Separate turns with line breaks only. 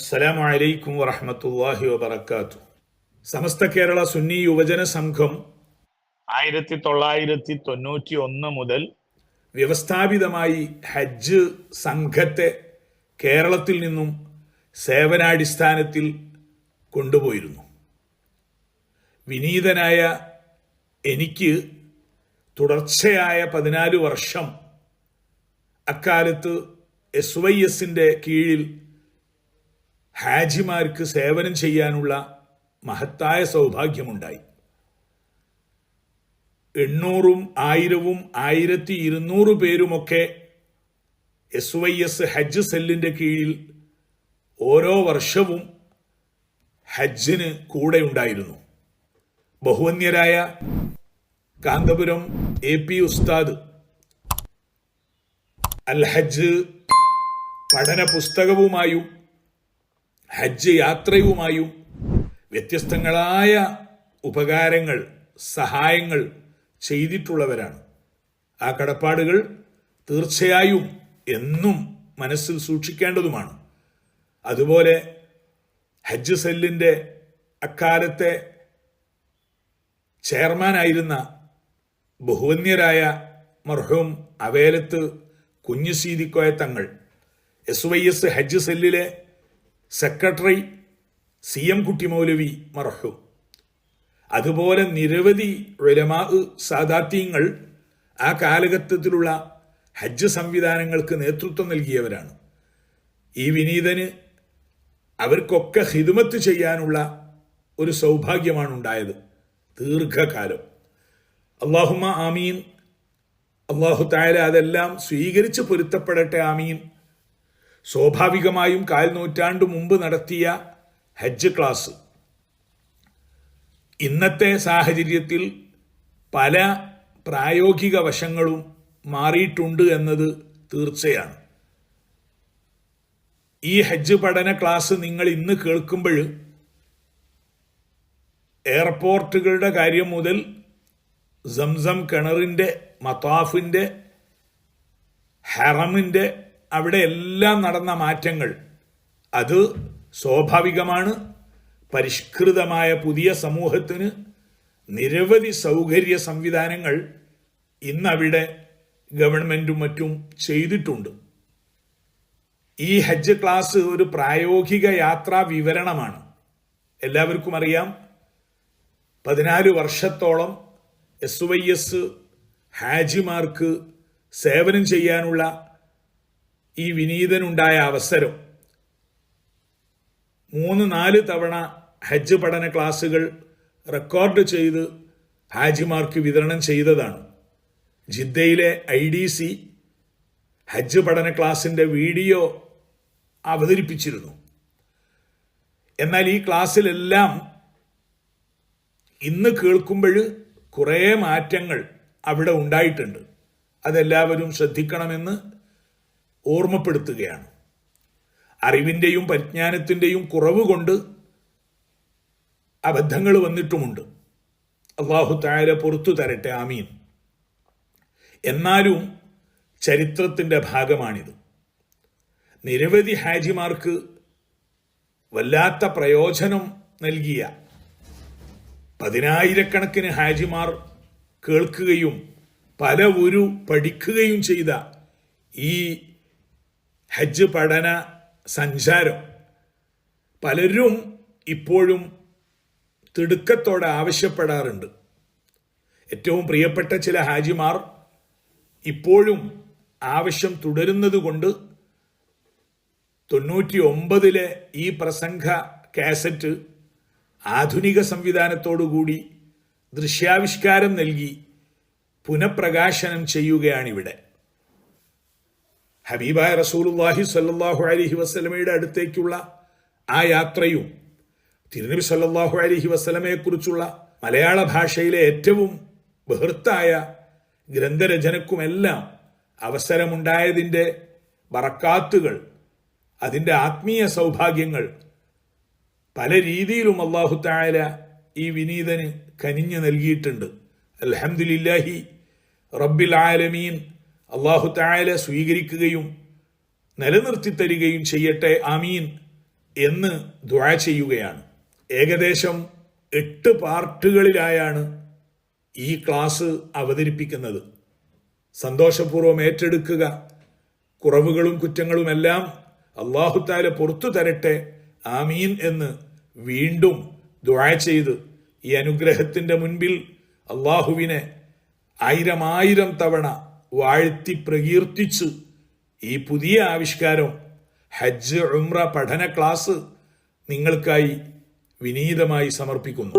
അസ്സലാമു അലൈക്കും വറഹമത്തല്ലാഹി വബർക്കാത്തു സമസ്ത കേരള സുന്നി യുവജന സംഘം ആയിരത്തി തൊള്ളായിരത്തി തൊണ്ണൂറ്റി ഒന്ന് മുതൽ വ്യവസ്ഥാപിതമായി ഹജ്ജ് സംഘത്തെ കേരളത്തിൽ നിന്നും സേവനാടിസ്ഥാനത്തിൽ കൊണ്ടുപോയിരുന്നു. വിനീതനായ എനിക്ക് തുടർച്ചയായ പതിനാല് വർഷം അക്കാലത്ത് എസ് വൈ എസിന്റെ കീഴിൽ ഹാജിമാർക്ക് സേവനം ചെയ്യാനുള്ള മഹത്തായ സൗഭാഗ്യമുണ്ടായി. എണ്ണൂറും ആയിരവും ആയിരത്തി ഇരുന്നൂറ് പേരുമൊക്കെ എസ് വൈ എസ് ഹജ്ജ് സെല്ലിന്റെ കീഴിൽ ഓരോ വർഷവും ഹജ്ജിന് കൂടെ ഉണ്ടായിരുന്നു. ബഹുവന്യരായ കാന്തപുരം എ പി ഉസ്താദ് അൽ പഠന പുസ്തകവുമായും ഹജ്ജ് യാത്രയുമായും വ്യത്യസ്തങ്ങളായ ഉപകാരങ്ങൾ സഹായങ്ങൾ ചെയ്തിട്ടുള്ളവരാണ്. ആ കടപ്പാടുകൾ തീർച്ചയായും എന്നും മനസ്സിൽ സൂക്ഷിക്കേണ്ടതുമാണ്. അതുപോലെ ഹജ്ജ് സെല്ലിന്റെ അക്കാലത്തെ ചെയർമാനായിരുന്ന ബഹുവന്യരായ മർഹൂം അവേലത്ത് കുഞ്ഞുസീതിക്കോയ തങ്ങൾ എസ് വൈ എസ് ഹജ്ജ് സെല്ലിലെ സെക്രട്ടറി സി എം കുട്ടിമൗലവി മർഹൂം അതുപോലെ നിരവധി ഉലമാ സാദാത്യങ്ങൾ ആ കാലഘട്ടത്തിലുള്ള ഹജ്ജ് സംവിധാനങ്ങൾക്ക് നേതൃത്വം നൽകിയവരാണ്. ഈ വിനീതന് അവർക്കൊക്കെ ഹിദുമത്ത് ചെയ്യാനുള്ള ഒരു സൗഭാഗ്യമാണ് ഉണ്ടായത്. ദീർഘകാലം. അള്ളാഹുമ ആമീൻ. അള്ളാഹു തായാല അതെല്ലാം സ്വീകരിച്ച് പൊരുത്തപ്പെടട്ടെ ആമീൻ. സ്വാഭാവികമായും കാൽ നൂറ്റാണ്ട് മുമ്പ് നടത്തിയ ഹജ്ജ് ക്ലാസ്. ഇന്നത്തെ സാഹചര്യത്തിൽ പല പ്രായോഗിക വശങ്ങളും മാറിയിട്ടുണ്ട് എന്നത് തീർച്ചയാണ്. ഈ ഹജ്ജ് പഠന ക്ലാസ് നിങ്ങൾ ഇന്ന് കേൾക്കുമ്പോൾ എയർപോർട്ടുകളുടെ കാര്യം മുതൽ സംസം കിണറിന്റെ മത്താഫിന്റെ ഹറമിന്റെ അവിടെ എല്ലാം നടന്ന മാറ്റങ്ങൾ. അത് സ്വാഭാവികമാണ്. പരിഷ്കൃതമായ പുതിയ സമൂഹത്തിന് നിരവധി സൗകര്യ സംവിധാനങ്ങൾ ഇന്നവിടെ ഗവൺമെന്റും മറ്റും ചെയ്തിട്ടുണ്ട്. ഈ ഹജ്ജ് ക്ലാസ് ഒരു പ്രായോഗിക യാത്രാ വിവരണമാണ്. എല്ലാവർക്കും അറിയാം പതിനാല് വർഷത്തോളം എസ് വൈ എസ് ഹാജിമാർക്ക് സേവനം ചെയ്യാനുള്ള ഈ വിനീതനുണ്ടായ അവസരം. മൂന്ന് നാല് തവണ ഹജ്ജ് പഠന ക്ലാസ്സുകൾ റെക്കോർഡ് ചെയ്ത് ഹാജിമാർക്ക് വിതരണം ചെയ്തതാണ്. ജിദ്ദയിലെ ഐ ഡി സി ഹജ്ജ് പഠന ക്ലാസിന്റെ വീഡിയോ അവതരിപ്പിച്ചിരുന്നു. എന്നാൽ ഈ ക്ലാസ്സിലെല്ലാം ഇന്ന് കേൾക്കുമ്പോൾ കുറേ മാറ്റങ്ങൾ അവിടെ ഉണ്ടായിട്ടുണ്ട്. അതെല്ലാവരും ശ്രദ്ധിക്കണമെന്ന് ഓർമ്മപ്പെടുത്തുകയാണ്. അറിവിന്റെയും പരിജ്ഞാനത്തിന്റെയും കുറവ് കൊണ്ട് അബദ്ധങ്ങൾ വന്നിട്ടുമുണ്ട്. അള്ളാഹു താര പുറത്തു തരട്ടെ ആമീൻ. എന്നാലും ചരിത്രത്തിന്റെ ഭാഗമാണിത്. നിരവധി ഹാജിമാർക്ക് വല്ലാത്ത പ്രയോജനം നൽകിയ പതിനായിരക്കണക്കിന് ഹാജിമാർ കേൾക്കുകയും പല ഒരു പഠിക്കുകയും ചെയ്ത ഈ ഹജ്ജ് പഠന സഞ്ചാരം. പലരും ഇപ്പോഴും തിടുക്കത്തോടെ ആവശ്യപ്പെടാറുണ്ട്. ഏറ്റവും പ്രിയപ്പെട്ട ചില ഹാജിമാർ ഇപ്പോഴും ആവശ്യം തുടരുന്നത് കൊണ്ട് തൊണ്ണൂറ്റി ഒമ്പതിലെ ഈ പ്രസംഗ കാസറ്റ് ആധുനിക സംവിധാനത്തോടുകൂടി ദൃശ്യാവിഷ്കാരം നൽകി പുനഃപ്രകാശനം ചെയ്യുകയാണിവിടെ. ഹബീബായ റസൂലുല്ലാഹി സല്ലാഹു അലഹി വസ്ലമയുടെ അടുത്തേക്കുള്ള ആ യാത്രയും തിരുനബി സല്ലാഹു അലഹി വസ്ലമയെക്കുറിച്ചുള്ള മലയാള ഭാഷയിലെ ഏറ്റവും ബഹൃത്തായ ഗ്രന്ഥരചനക്കുമെല്ലാം അവസരമുണ്ടായതിന്റെ ബറക്കാത്തുകൾ അതിന്റെ ആത്മീയ സൗഭാഗ്യങ്ങൾ പല രീതിയിലും അള്ളാഹു തായാല ഈ വിനീതന് കനിഞ്ഞു നൽകിയിട്ടുണ്ട്. അൽഹംദുലില്ലാഹി റബ്ബിൽ ആലമീൻ. അള്ളാഹു തായാല സ്വീകരിക്കുകയും നിലനിർത്തി തരികയും ചെയ്യട്ടെ ആമീൻ എന്ന് ദ്വാ ചെയ്യുകയാണ്. ഏകദേശം എട്ട് പാർട്ടുകളിലായാണ് ഈ ക്ലാസ് അവതരിപ്പിക്കുന്നത്. സന്തോഷപൂർവം ഏറ്റെടുക്കുക കുറവുകളും കുറ്റങ്ങളുമെല്ലാം അള്ളാഹുത്താല പുറത്തു തരട്ടെ ആമീൻ എന്ന് വീണ്ടും ദ്വാ ചെയ്ത് ഈ അനുഗ്രഹത്തിന്റെ മുൻപിൽ അള്ളാഹുവിനെ ആയിരം ആയിരം തവണ വാഴ്ത്തി പ്രകീർത്തിച്ച് ഈ പുതിയ ആവിഷ്കാരം ഹജ്ജ് ഉംറ പഠന ക്ലാസ് നിങ്ങൾക്കായി വിനീതമായി സമർപ്പിക്കുന്നു.